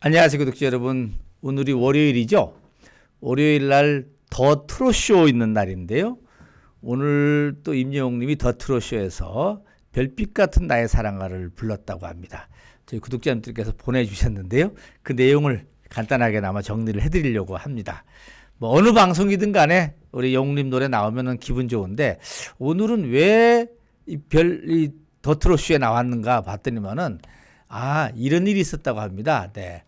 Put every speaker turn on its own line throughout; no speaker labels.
안녕하세요 구독자 여러분. 오늘이 월요일이죠? 월요일 날 더 트로쇼 있는 날인데요. 오늘 또 임영웅 님이 더 트로쇼에서 별빛 같은 나의 사랑가를 불렀다고 합니다. 저희 구독자님들께서 보내주셨는데요. 그 내용을 간단하게나마 정리를 해드리려고 합니다. 뭐 어느 방송이든 간에 우리 영웅님 노래 나오면은 기분 좋은데 오늘은 왜이별이 더 트로쇼에 나왔는가 봤더니만은 아 이런 일이 있었다고 합니다. 네.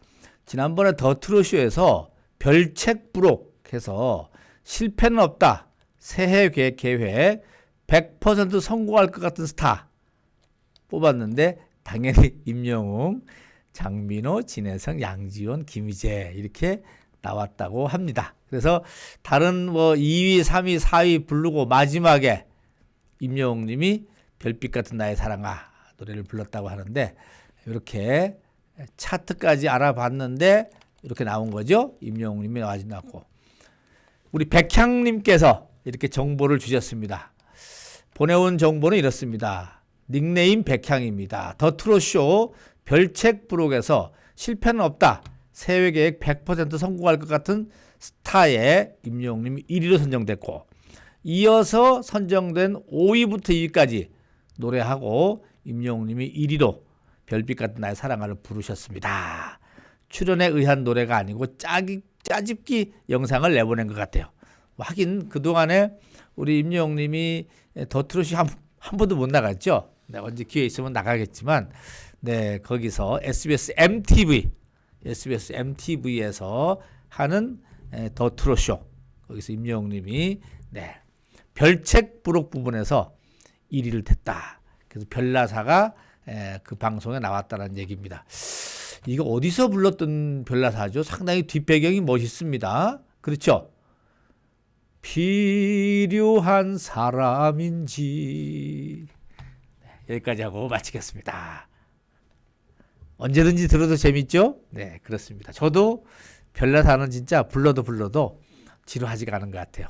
지난번에 더 트로쇼에서 별책 부록해서 실패는 없다. 새해 계획 계획 100% 성공할 것 같은 스타 뽑았는데 당연히 임영웅, 장민호, 진혜성, 양지원, 김희재 이렇게 나왔다고 합니다. 그래서 다른 뭐 2위, 3위, 4위 부르고 마지막에 임영웅 님이 별빛 같은 나의 사랑아 노래를 불렀다고 하는데 이렇게 차트까지 알아봤는데 이렇게 나온 거죠. 임영웅님이 나왔고 우리 백향님께서 이렇게 정보를 주셨습니다. 보내온 정보는 이렇습니다. 닉네임 백향입니다. 더 트롯쇼 별책 부록에서 실패는 없다. 세회 계획 100% 성공할 것 같은 스타의 임영웅님이 1위로 선정됐고 이어서 선정된 5위부터 2위까지 노래하고 임영웅님이 1위로 별빛 같은 나의 사랑을 부르셨습니다. 출연에 의한 노래가 아니고 짜기, 짜집기 영상을 내보낸 것 같아요. 뭐 하긴 그동안에 우리 임영웅 님이 더 트롯이 한, 한 번도 못 나갔죠. 네, 언제 기회 있으면 나가겠지만, 네, 거기서 SBS MTV, SBS MTV에서 하는 에, 더 트롯쇼. 거기서 임영웅 님이, 네, 별책 부록 부분에서 1위를 됐다. 그래서 별나사가 에, 그 방송에 나왔다는 얘기입니다. 이거 어디서 불렀던 별나사죠? 상당히 뒷배경이 멋있습니다. 그렇죠? 필요한 사람인지 네, 여기까지 하고 마치겠습니다. 언제든지 들어도 재밌죠? 네, 그렇습니다. 저도 별나사는 진짜 불러도 불러도 지루하지가 않은 것 같아요.